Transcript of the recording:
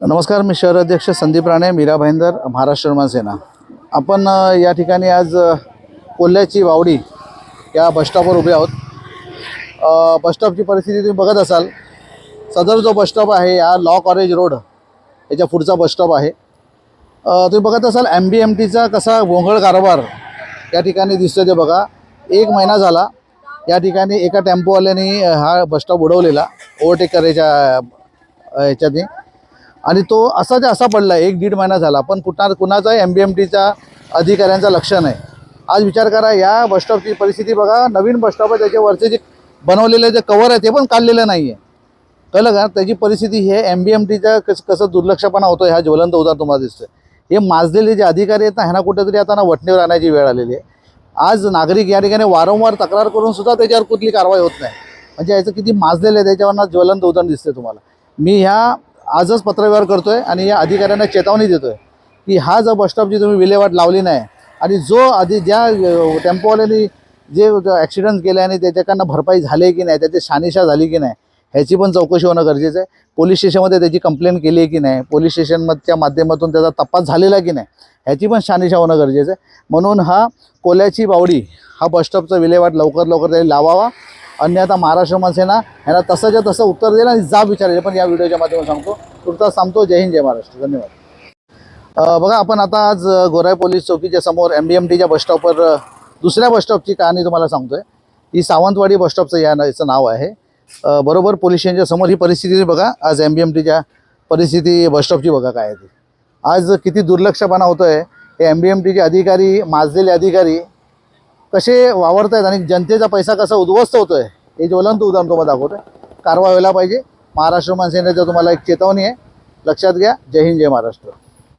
नमस्कार मी शहर अध्यक्ष संदीप राणे मीरा भाईंदर महाराष्ट्र सेना आपण या ठिकाणी आज कोल्ह्याची वावडी या बसस्टॉपवर उभे आहोत. बसस्टॉपची परिस्थिती तुम्ही बघत असाल. सदर जो बसस्टॉप आहे या लॉ कॉलेज रोड याच्या पुढचा बसस्टॉप आहे. तुम्ही बघत असाल एम बी एम टीचा कसा भोंगळ कारभार या ठिकाणी दिसतो ते बघा. एक महिना झाला या ठिकाणी एका टेम्पोवाल्याने हा बसस्टॉप उडवलेला ओव्हरटेक करायच्या याच्यातनी आणि तो असा ते असा पडला एक दीड महिना झाला पण कुठा कुणाचाही एम बी एम टीच्या अधिकाऱ्यांचं लक्ष नाही. आज विचार करा या बसस्टॉपची परिस्थिती बघा नवीन बसस्टॉप आहे त्याच्यावरचे जे बनवलेले जे कवर आहे ते पण काढलेलं नाही आहे कळलं का? त्याची परिस्थिती हे एम बी एम टीचा कसं कसं दुर्लक्षपणा होतो ह्या ज्वलंत उदाहरण तुम्हाला दिसतं हे माजलेले जे अधिकारी आहेत ना ह्यांना कुठेतरी आता ना वटणीवर आणायची वेळ आलेली आहे. आज नागरिक या ठिकाणी वारंवार तक्रार करून सुद्धा त्याच्यावर कुठली कारवाई होत नाही. म्हणजे याचं किती माजलेलं आहे त्याच्यावरनं ज्वलंत उदाहरण दिसते तुम्हाला. मी ह्या आजच पत्रव्यवहार करतोय आणि या अधिकाऱ्यांना चेतावणी देतोय की हा जो बसस्टॉपची तुम्ही विल्हेवाट लावली नाही आणि जो आधी ज्या टेम्पोवाल्यांनी जे ॲक्सिडेंट केले आणि त्याच्याकडनं भरपाई झाली की नाही त्याची शानिशा झाली की नाही ह्याची पण चौकशी होणं गरजेचं आहे. पोलीस स्टेशनमध्ये त्याची कंप्लेंट केली आहे की नाही पोलीस स्टेशनमधच्या माध्यमातून त्याचा तपास झालेला की नाही ह्याची पण शानिशा होणं गरजेचं आहे. म्हणून हा कोल्याची बावडी हा बसस्टॉपचा विल्हेवाट लवकर लवकर त्याला लावावा. अन्यथा महाराष्ट्र मनसेना यांना तसंच्या तसं उत्तर देईल आणि जा विचारेल पण या व्हिडिओच्या माध्यमातून सांगतो. तुर्तास सांगतो जय हिंद जय महाराष्ट्र. धन्यवाद. बघा आपण आता आज गोराई पोलीस चौकीच्या समोर एम बी एम टीच्या बसस्टॉपवर दुसऱ्या बसस्टॉपची कहाणी तुम्हाला सांगतो आहे ही सावंतवाडी बसस्टॉपचं या याचं नाव आहे. बरोबर पोलीस स्टेशनच्या समोर ही परिस्थिती बघा. आज एम बी एम टीच्या परिस्थिती बसस्टॉपची बघा काय आहे ती. आज किती दुर्लक्षपणा होतो आहे हे एम बी एम टीचे अधिकारी माजलेले अधिकारी कसे वावरत आहेत आणि जनतेचा पैसा कसा उद्ध्वस्त होतो आहे हे ज्वलंत उदाहरण तुम्हाला दाखवतो आहे कारवाई व्हायला पाहिजे. महाराष्ट्र मनसेनेचं तुम्हाला एक चेतावणी आहे. लक्षात घ्या. जय हिंद जय महाराष्ट्र.